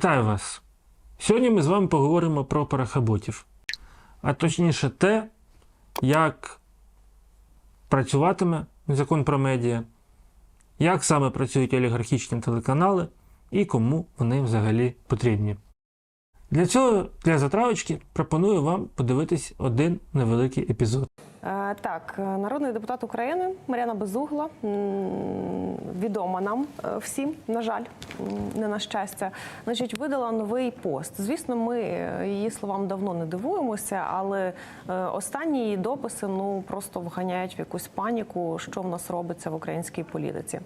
Вітаю вас! Сьогодні ми з вами поговоримо про парахаботів, а точніше те, як працюватиме закон про медіа, як саме працюють олігархічні телеканали і кому вони взагалі потрібні. Для цього, для затравочки, пропоную вам подивитись один невеликий епізод. Е, Так, е, народний депутат України Мар'яна Безугла, відома нам е, всім, на жаль, не на щастя, значить, видала новий пост. Звісно, ми її словам давно не дивуємося, але останні її дописи ну просто вганяють в якусь паніку, що в нас робиться в українській політиці.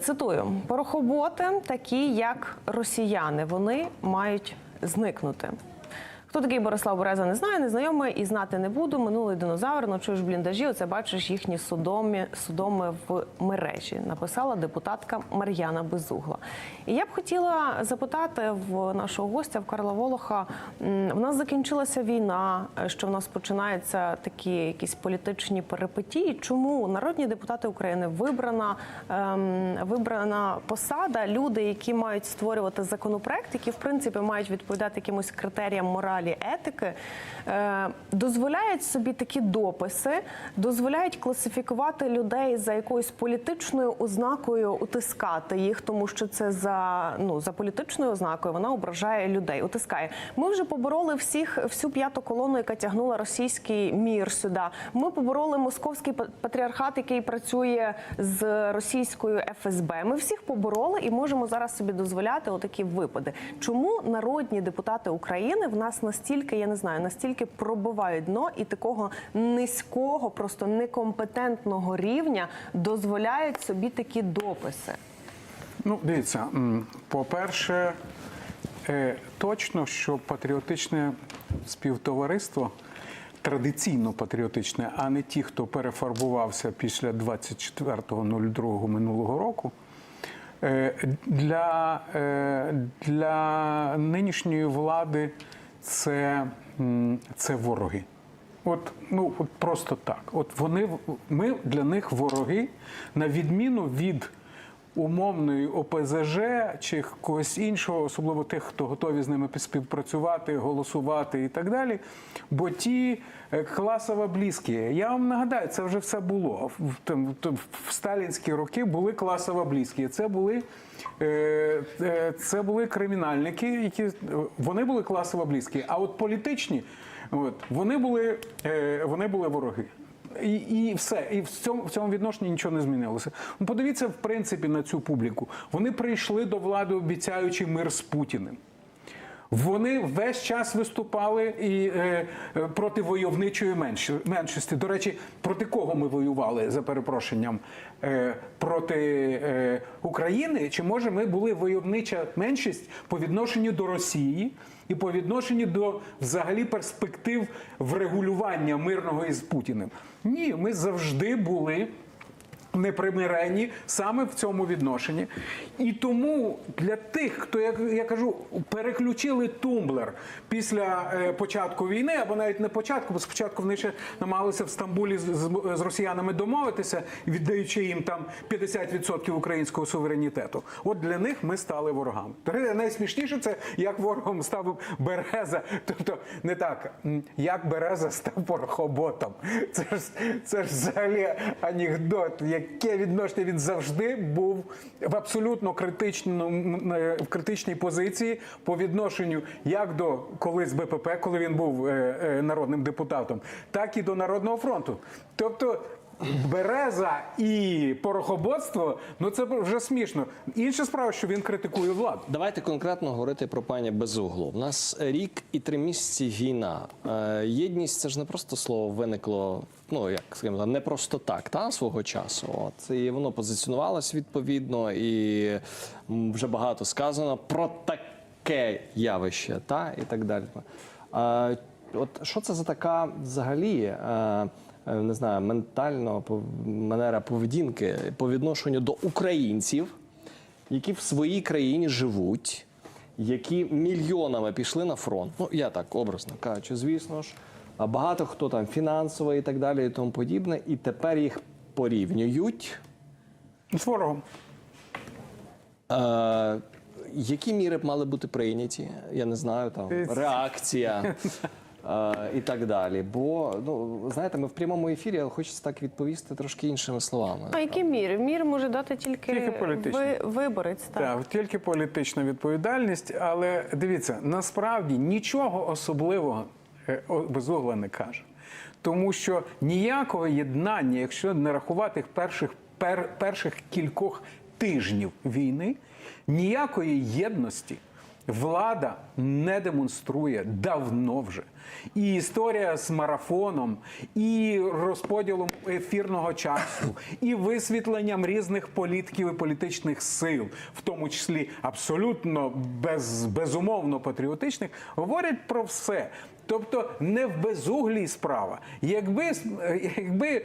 Цитую: порохоботи, такі як росіяни, вони мають зникнути. Хто такий Борислав Береза, не знаю, не знайомий і знати не буду. Минулий динозавр, ночуєш в бліндажі. Оце бачиш їхні судомі, судоми в мережі. Написала депутатка Мар'яна Безугла. І я б хотіла запитати в нашого гостя в Карла Волоха. В нас закінчилася війна, що в нас починаються такі якісь політичні перипетії. Чому народні депутати України вибрана, ем, вибрана посада, люди, які мають створювати законопроект, які в принципі мають відповідати якимось критеріям моралі, етики, е, дозволяють собі такі дописи, дозволяють класифікувати людей за якоюсь політичною ознакою, утискати їх, тому що це за ну за політичною ознакою вона ображає людей, утискає. Ми вже побороли всіх всю п'яту колону, яка тягнула російський мір сюди. Ми побороли московський па- патріархат, який працює з російською ФСБ. Ми всіх побороли і можемо зараз собі дозволяти отакі випади. Чому народні депутати України в нас настільки, я не знаю, настільки пробивають дно і такого низького, просто некомпетентного рівня дозволяють собі такі дописи? Ну, дивіться, по-перше, е, точно, що патріотичне співтовариство, традиційно патріотичне, а не ті, хто перефарбувався після 24.02 минулого року. е, Для, е, для нинішньої влади це, це вороги. От, ну, от просто так. От вони, ми для них вороги, на відміну від умовної ОПЗЖ чи когось іншого, особливо тих, хто готові з ними співпрацювати, голосувати і так далі. Бо ті е, класово близькі. Я вам нагадаю, це вже все було. В, сталінські роки були класово близькі. Це були, е, е, це були кримінальники, які вони були класово близькі. А от політичні, от, вони були, вони були вороги. І, і все, і в цьому в цьому відношенні нічого не змінилося. Ну, подивіться, в принципі, на цю публіку. Вони прийшли до влади, обіцяючи мир з Путіним. Вони весь час виступали і е, е, проти войовничої меншості. До речі, проти кого ми воювали за перепрошенням? Е, проти е, України? Чи може ми були войовнича меншість по відношенню до Росії і по відношенню до взагалі перспектив врегулювання мирного із Путіним? Ні, ми завжди були непримиренні саме в цьому відношенні. І тому для тих, хто, як я кажу, переключили тумблер після е, початку війни, або навіть не початку, бо спочатку вони ще намагалися в Стамбулі з, з, з росіянами домовитися, віддаючи їм там 50% українського суверенітету. От для них ми стали ворогами. Найсмішніше це як ворогом став Береза, тобто не так, як Береза став порохоботом. Це ж це ж взагалі анекдот. Яке відношення він завжди був в абсолютно критичному в критичній позиції по відношенню як до колись БПП, коли він був е, е, народним депутатом, так і до Народного фронту. Тобто. Береза і порохоботство, ну це вже смішно. Інша справа, що він критикує владу. Давайте конкретно говорити про пані Безуглу. У нас рік і три місяці війна. Е, Єдність це ж не просто слово виникло. Ну як скажімо, не просто так, та свого часу. От і воно позиціонувалось відповідно, і вже багато сказано про таке явище, та і так далі. Е, От що це за така взагалі? е, е, Не знаю, ментально манера поведінки по відношенню до українців, які в своїй країні живуть, які мільйонами пішли на фронт. Ну, я так образно кажучи, звісно ж. А багато хто там фінансово і так далі, і тому подібне, і тепер їх порівнюють. З ворогом. Е, які міри б мали бути прийняті? Я не знаю, там Е, реакція. е, І так далі. Бо ну знаєте, ми в прямому ефірі, але хочеться так відповісти трошки іншими словами. А які міри? Мір може дати тільки, Тільки політичні. ви- виборець. Так. Так, тільки політична відповідальність, але дивіться, насправді нічого особливого е, Безугла не каже. Тому що ніякого єднання, якщо не рахувати перших, пер, перших кількох тижнів війни, ніякої єдності влада не демонструє давно вже. І історія з марафоном, і розподілом ефірного часу, і висвітленням різних політків і політичних сил, в тому числі абсолютно без, безумовно патріотичних, говорять про все. Тобто не в безуглій справа. Якби, якби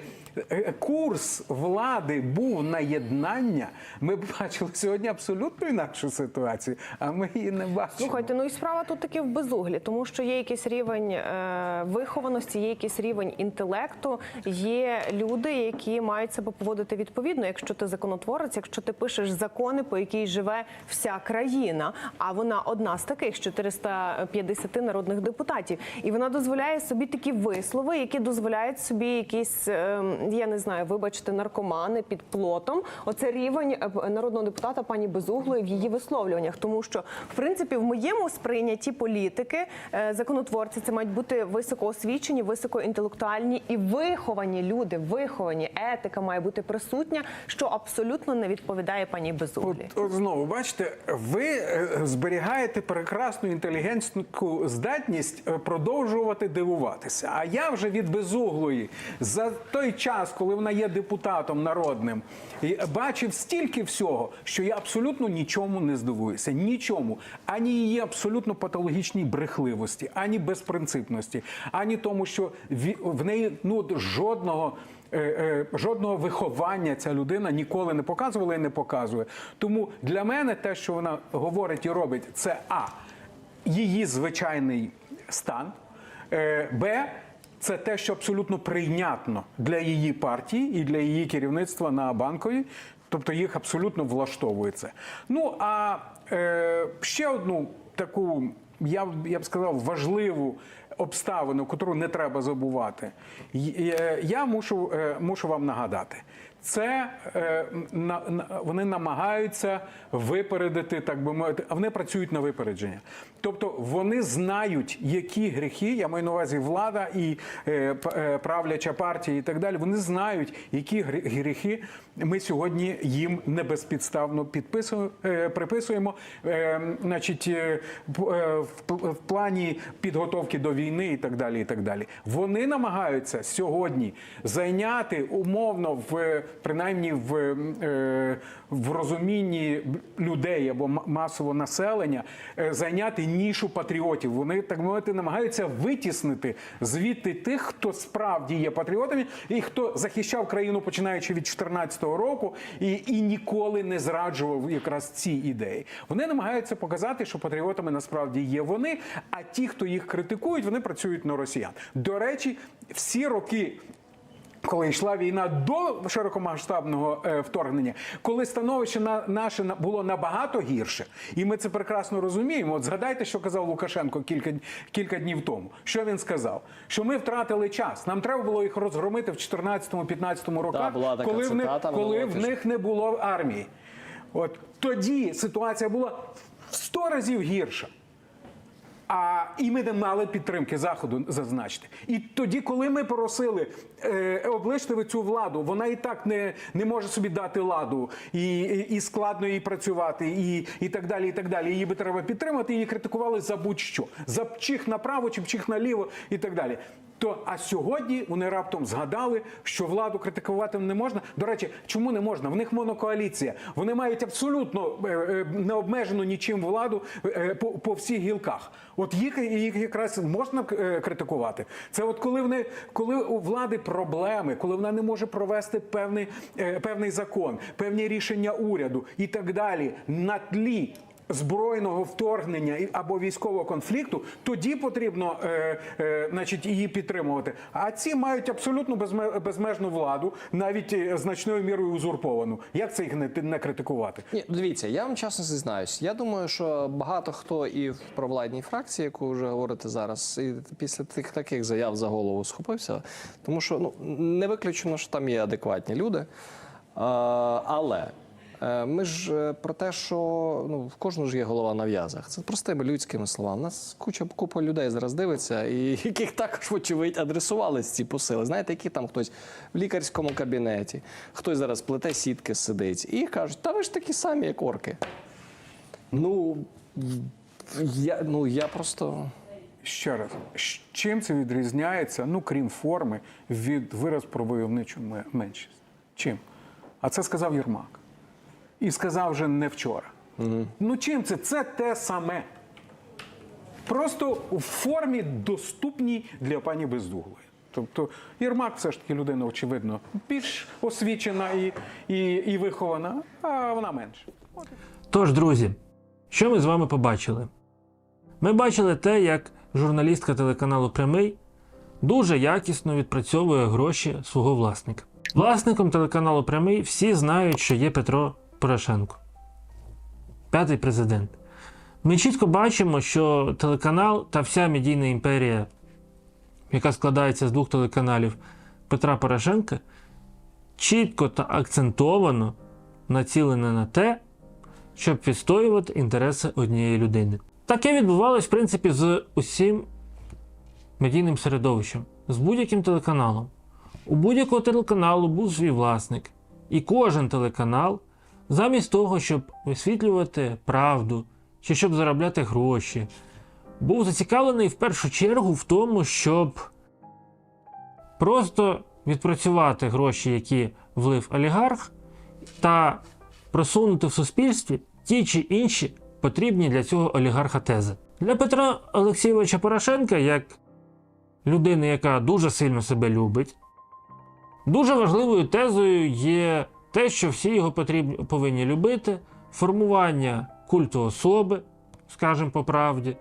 е, курс влади був на єднання, ми б бачили сьогодні абсолютно інакшу ситуацію, а ми її не бачимо. Слухайте, ну і справа тут таки в безуглі, тому що є якийсь рівень е, вихованості, є якийсь рівень інтелекту. Є люди, які мають себе поводити відповідно. Якщо ти законотворець, якщо ти пишеш закони, по якій живе вся країна, а вона одна з таких з 450 народних депутатів, і вона дозволяє собі такі вислови, які дозволяють собі якісь, е, я не знаю, вибачте, наркомани під плотом. Оце рівень е, народного депутата пані Безуглої в її висловлюваннях, тому що в принципі в моєму сприйнятті політики е, законотворці це мають бути високоосвічені, високоінтелектуальні і виховані люди. Виховані етика має бути присутня, що абсолютно не відповідає пані Безуглі. от знову бачите, ви е, зберігаєте прекрасну інтелігентську здатність е, продовжувати дивуватися. А я вже від безуглої за той час, коли вона є депутатом народним, бачив стільки всього, що я абсолютно нічому не здивуюся. Нічому. Ані її абсолютно патологічній брехливості, ані безпринципності, ані тому, що в неї ну жодного. е, е, Жодного виховання ця людина ніколи не показувала і не показує. Тому для мене те, що вона говорить і робить, це а її звичайний стан, е, б. Це те, що абсолютно прийнятно для її партії і для її керівництва на банковій, тобто їх абсолютно влаштовує це. Ну а е, ще одну таку, я, я б сказав, важливу обставину, яку не треба забувати. Е, Я мушу, е, мушу вам нагадати. Це е, на, на, вони намагаються випередити, так би мовити, а вони працюють на випередження. Тобто вони знають, які гріхи, я маю на увазі влада і е, е, правляча партія і так далі. Вони знають, які грі- гріхи ми сьогодні їм небезпідставно підписуємо, е, приписуємо. Е, значить, е, е, в, в плані підготовки до війни і так далі. І так далі. Вони намагаються сьогодні зайняти умовно в принаймні в, е, в розумінні людей або масового населення е, зайняти нішу патріотів. Вони так мовити намагаються витіснити звідти тих, хто справді є патріотами, і хто захищав країну починаючи від 14-го року, і, і ніколи не зраджував якраз ці ідеї. Вони намагаються показати, що патріотами насправді є вони, а ті, хто їх критикують, вони працюють на росіян. До речі, всі роки. Коли йшла війна до широкомасштабного е, вторгнення, коли становище на наше на- було набагато гірше, і ми це прекрасно розуміємо. От згадайте, що казав Лукашенко кілька кілька днів тому. Що він сказав? Що ми втратили час. Нам треба було їх розгромити в 14-15 роках, така коли в них коли в них не було армії. От тоді ситуація була в 100 разів гірша. А і ми не мали підтримки заходу зазначити. І тоді, коли ми просили е, обличте ви цю владу, вона і так не, не може собі дати ладу, і, і, і складно їй працювати, і, і так далі. І так далі. Її би треба підтримати. Її критикували за будь-що за чих направо чи чих наліво, і так далі. То а сьогодні вони раптом згадали, що владу критикувати не можна. До речі, чому не можна? В них монокоаліція. Вони мають абсолютно е, е, необмежену нічим владу е, по, по всіх гілках. От їх, їх якраз можна критикувати. Це от коли вони, коли у влади проблеми, коли вона не може провести певний, певний закон, певні рішення уряду і так далі на тлі збройного вторгнення або військового конфлікту, тоді потрібно е, е, значить, її підтримувати. А ці мають абсолютно безме- безмежну владу, навіть е, значною мірою узурповану. Як це їх не, не критикувати? Ні, дивіться, я вам чесно зізнаюсь. Я думаю, що багато хто і в провладній фракції, яку вже говорите зараз, і після тих таких заяв за голову схопився. Тому що ну не виключено, що там є адекватні люди. А, але ми ж е, про те, що ну в кожного ж є голова на в'язах. Це простими людськими словами. У нас куча купа людей зараз дивиться, і яких також, вочевидь, адресувались ці посили. Знаєте, які там хтось в лікарському кабінеті, хтось зараз плете сітки сидить, і кажуть, та ви ж такі самі, як орки. Ну я, ну, я просто. Ще раз, чим це відрізняється, ну крім форми, від вираз про войовничу меншість? Чим? А це сказав Єрмак. І сказав вже не вчора. Ну чим це? Це те саме. Просто у формі доступній для пані Бездуглої. Тобто Єрмак все ж таки людина, очевидно, більш освічена і, і, і вихована, а вона менше. Тож, друзі, що ми з вами побачили? Ми бачили те, як журналістка телеканалу Прямий дуже якісно відпрацьовує гроші свого власника. Власником телеканалу Прямий всі знають, що є Петро Порошенко, п'ятий президент. Ми чітко бачимо, що телеканал та вся медійна імперія, яка складається з двох телеканалів Петра Порошенка, чітко та акцентовано націлена на те, щоб відстоювати інтереси однієї людини. Таке відбувалось, в принципі, з усім медійним середовищем, з будь-яким телеканалом. У будь-якого телеканалу був свій власник, і кожен телеканал, замість того, щоб висвітлювати правду чи щоб заробляти гроші, був зацікавлений в першу чергу в тому, щоб просто відпрацювати гроші, які влив олігарх, та просунути в суспільстві ті чи інші потрібні для цього олігарха тези. Для Петра Олексійовича Порошенка, як людини, яка дуже сильно себе любить, дуже важливою тезою є те, що всі його потрібні, повинні любити, формування культу особи, скажімо по правді,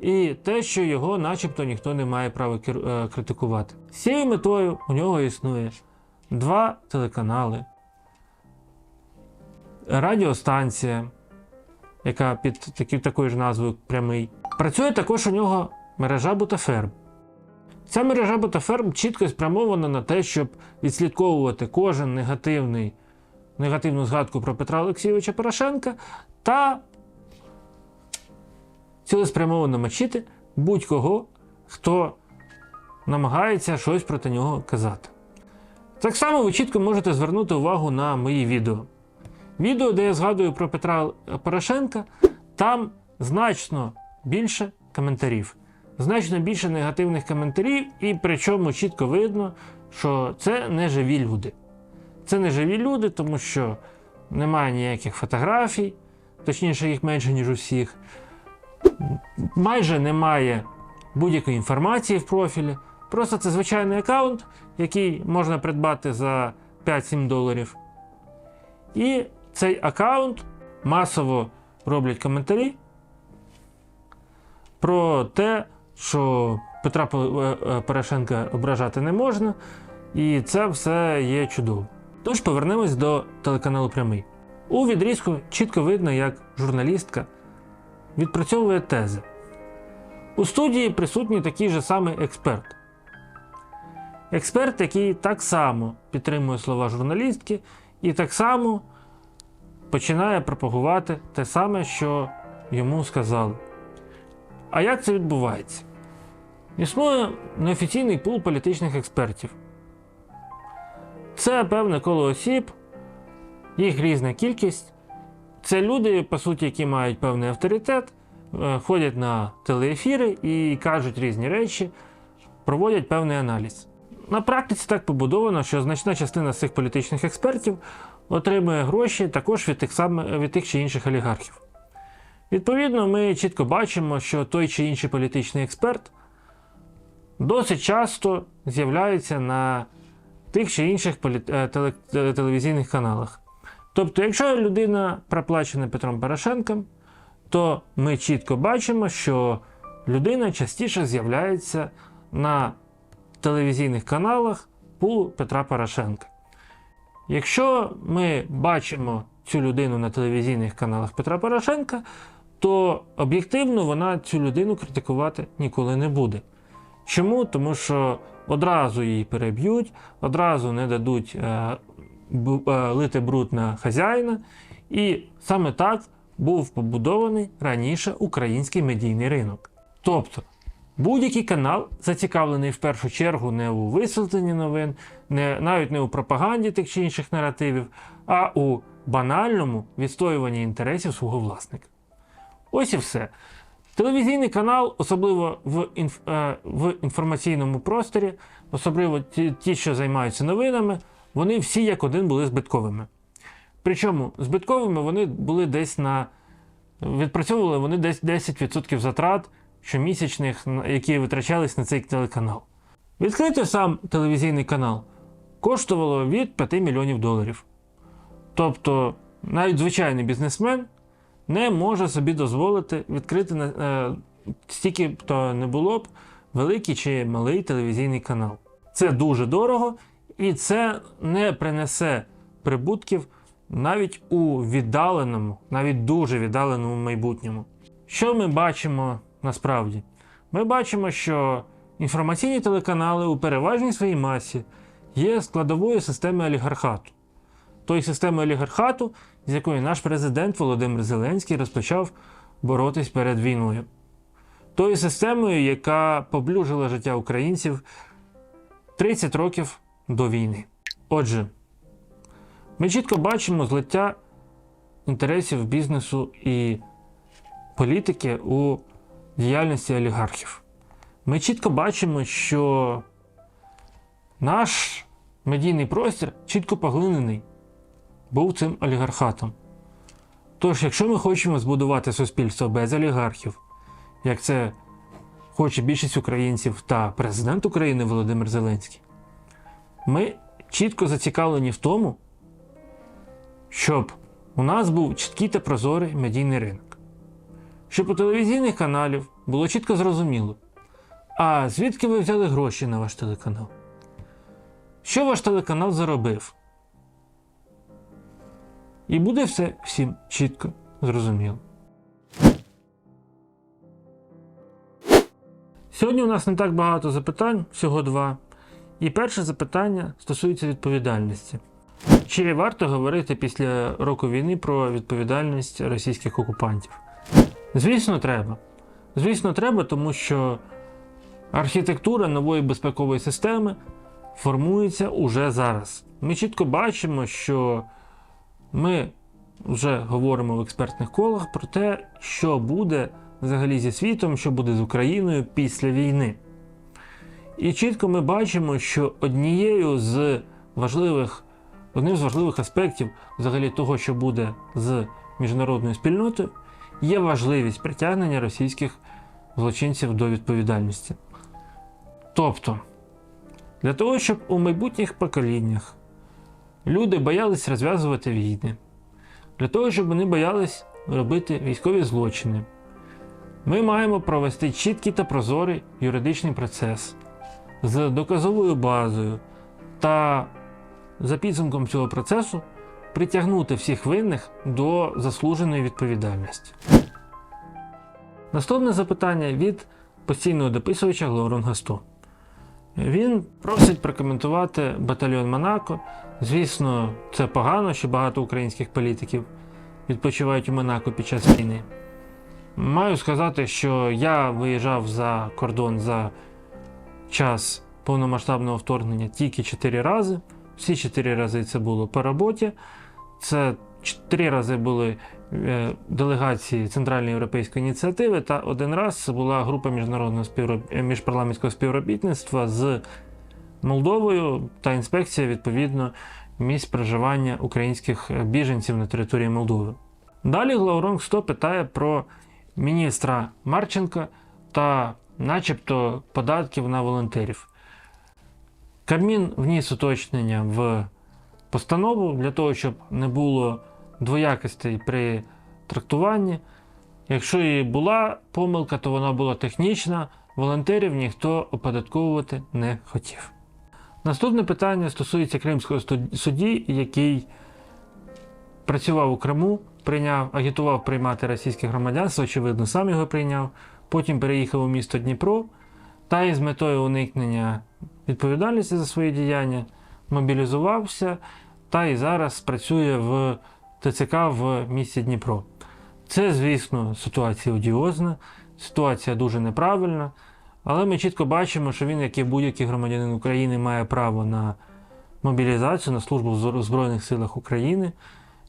і те, що його начебто ніхто не має права е, критикувати. З цією метою у нього існує два телеканали, радіостанція, яка під такою ж назвою прямий. Працює також у нього мережа Бутаферм. Ця мережа Бутаферм чітко спрямована на те, щоб відслідковувати кожен негативний, негативну згадку про Петра Олексійовича Порошенка та цілеспрямовано мочити будь-кого, хто намагається щось проти нього казати. Так само ви чітко можете звернути увагу на мої відео. Відео, де я згадую про Петра Порошенка, там значно більше коментарів, значно більше негативних коментарів, і причому чітко видно, що це не живі люди. Це не живі люди, тому що немає ніяких фотографій, точніше, їх менше, ніж у всіх. Майже немає будь-якої інформації в профілі. Просто це звичайний аккаунт, який можна придбати за 5-7 доларів. І цей аккаунт масово роблять коментарі про те, що Петра е, е, Порошенка ображати не можна, і це все є чудово. Тож повернемось до телеканалу Прямий. У відрізку чітко видно, як журналістка відпрацьовує тези. У студії присутній такий же самий експерт. Експерт, який так само підтримує слова журналістки, і так само починає пропагувати те саме, що йому сказали. А як це відбувається? Існує неофіційний пул політичних експертів. Це певне коло осіб, їх різна кількість. Це люди, по суті, які мають певний авторитет, е, ходять на телеефіри і кажуть різні речі, проводять певний аналіз. На практиці так побудовано, що значна частина з цих політичних експертів отримує гроші також від тих, саме, від тих чи інших олігархів. Відповідно, ми чітко бачимо, що той чи інший політичний експерт досить часто з'являється на тих чи інших е, теле- теле- телевізійних каналах. Тобто, якщо людина проплачена Петром Порошенком, то ми чітко бачимо, що людина частіше з'являється на телевізійних каналах пулу Петра Порошенка. Якщо ми бачимо цю людину на телевізійних каналах Петра Порошенка, то об'єктивно вона цю людину критикувати ніколи не буде. Чому? Тому що одразу її переб'ють, одразу не дадуть е, е, лити бруд на хазяїна. І саме так був побудований раніше український медійний ринок. Тобто, будь-який канал зацікавлений в першу чергу не у висвітленні новин, не, навіть не у пропаганді тих чи інших наративів, а у банальному відстоюванні інтересів свого власника. Ось і все. Телевізійний канал, особливо в, інф, е, в інформаційному просторі, особливо ті, що займаються новинами, вони всі як один були збитковими. Причому збитковими вони були десь на. Відпрацьовували вони десь 10% затрат щомісячних, які витрачались на цей телеканал. Відкрити сам телевізійний канал коштувало від 5 мільйонів доларів. Тобто, навіть звичайний бізнесмен не може собі дозволити відкрити е, стільки б то не було б великий чи малий телевізійний канал. Це дуже дорого і це не принесе прибутків навіть у віддаленому, навіть дуже віддаленому майбутньому. Що ми бачимо насправді? Ми бачимо, що інформаційні телеканали у переважній своїй масі є складовою системи олігархату тої системи олігархату, з якою наш президент Володимир Зеленський розпочав боротись перед війною. Тою системою, яка поблюжила життя українців 30 років до війни. Отже, ми чітко бачимо злиття інтересів бізнесу і політики у діяльності олігархів. Ми чітко бачимо, що наш медійний простір чітко поглинений був цим олігархатом. Тож, якщо ми хочемо збудувати суспільство без олігархів, як це хоче більшість українців та президент України Володимир Зеленський, ми чітко зацікавлені в тому, щоб у нас був чіткий та прозорий медійний ринок. Щоб у телевізійних каналів було чітко зрозуміло, а звідки ви взяли гроші на ваш телеканал? Що ваш телеканал заробив? І буде все всім чітко зрозуміло. Сьогодні у нас не так багато запитань, всього два. І перше запитання стосується відповідальності. Чи варто говорити після року війни про відповідальність російських окупантів? Звісно, треба. Звісно, треба, тому що архітектура нової безпекової системи формується уже зараз. Ми чітко бачимо, що ми вже говоримо в експертних колах про те, що буде взагалі зі світом, що буде з Україною після війни. І чітко ми бачимо, що однією з важливих, одним з важливих аспектів взагалі того, що буде з міжнародною спільнотою, є важливість притягнення російських злочинців до відповідальності. Тобто, для того, щоб у майбутніх поколіннях люди боялись розв'язувати війни, для того, щоб вони боялись робити військові злочини, ми маємо провести чіткий та прозорий юридичний процес з доказовою базою та за підсумком цього процесу притягнути всіх винних до заслуженої відповідальності. Наступне запитання від постійного дописувача Глорон Гасто. Він просить прокоментувати батальйон Монако. Звісно, це погано, що багато українських політиків відпочивають у Монако під час війни. Маю сказати, що я виїжджав за кордон за час повномасштабного вторгнення тільки 4 рази. Всі 4 рази це було по роботі. Це 4 рази були е, делегації Центральної європейської ініціативи, та один раз була група міжнародного співроб... е, міжпарламентського співробітництва з Молдовою та інспекція відповідно місць проживання українських е, біженців на території Молдови. Далі Глауронг 100 питає про міністра Марченка та, начебто, податків на волонтерів. Кабмін вніс уточнення в постанову для того, щоб не було двоякостей при трактуванні. Якщо і була помилка, то вона була технічна, волонтерів ніхто оподатковувати не хотів. Наступне питання стосується кримського судді, який працював у Криму, прийняв, агітував приймати російське громадянство, очевидно, сам його прийняв. Потім переїхав у місто Дніпро та із метою уникнення відповідальності за свої діяння мобілізувався та і зараз працює в ТЦК в місті Дніпро. Це, звісно, ситуація одіозна, ситуація дуже неправильна, але ми чітко бачимо, що він, як і будь-який громадянин України, має право на мобілізацію, на службу в Збройних силах України.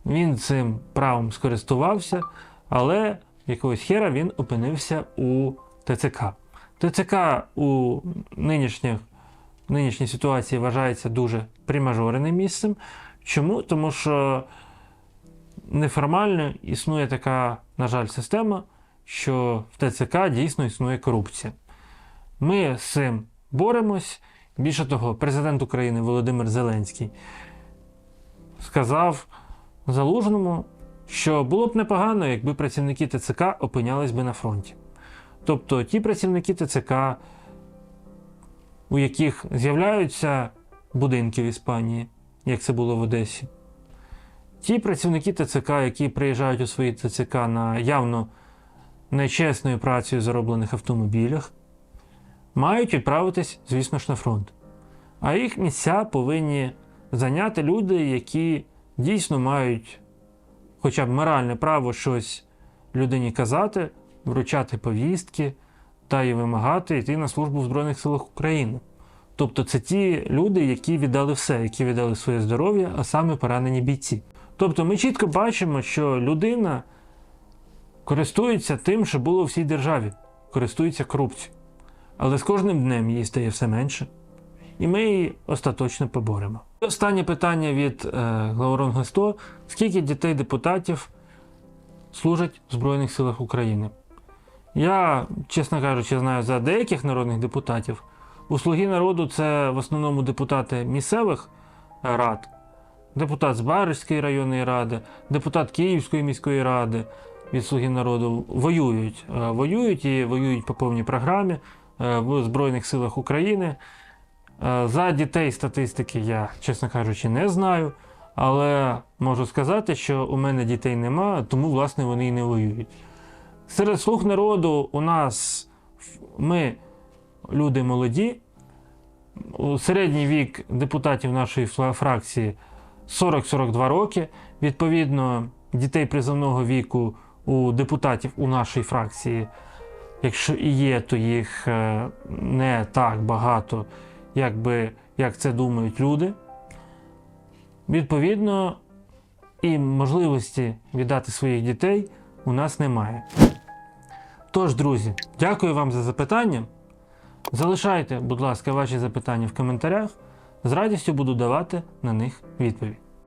Він цим правом скористувався, але якогось хера він опинився у ТЦК. ТЦК у нинішніх, нинішній ситуації вважається дуже примажореним місцем. Чому? Тому що неформально існує така, на жаль, система, що в ТЦК дійсно існує корупція. Ми з цим боремось. Більше того, президент України Володимир Зеленський сказав Залужному, що було б непогано, якби працівники ТЦК опинялись би на фронті. Тобто ті працівники ТЦК, у яких з'являються будинки в Іспанії, як це було в Одесі, ті працівники ТЦК, які приїжджають у свої ТЦК на явно нечесною працею зароблених автомобілях, мають відправитись, звісно ж, на фронт. А їх місця повинні зайняти люди, які дійсно мають хоча б моральне право щось людині казати, вручати повістки та й вимагати йти на службу в Збройних силах України. Тобто це ті люди, які віддали все, які віддали своє здоров'я, а саме поранені бійці. Тобто ми чітко бачимо, що людина користується тим, що було в всій державі, користується корупцією. Але з кожним днем її стає все менше, і ми її остаточно поборемо. Останнє питання від е, Главоронга 100. Скільки дітей-депутатів служать в Збройних силах України? Я, чесно кажучи, знаю за деяких народних депутатів. У Слуги народу це в основному депутати місцевих рад, депутат з Барської районної ради, депутат Київської міської ради від Слуги народу воюють. Е, Воюють і воюють по повній програмі е, в Збройних силах України. Е, За дітей статистики я, чесно кажучи, не знаю. Але можу сказати, що у мене дітей нема, тому власне вони і не воюють. Серед слуг народу у нас ми люди молоді. Середній вік депутатів нашої фракції 40-42 роки. Відповідно, дітей призовного віку у депутатів у нашій фракції, якщо і є, то їх е, не так багато, як, би, як це думають люди. Відповідно, і можливості віддати своїх дітей у нас немає. Тож, друзі, дякую вам за запитання. Залишайте, будь ласка, ваші запитання в коментарях. З радістю буду давати на них відповідь.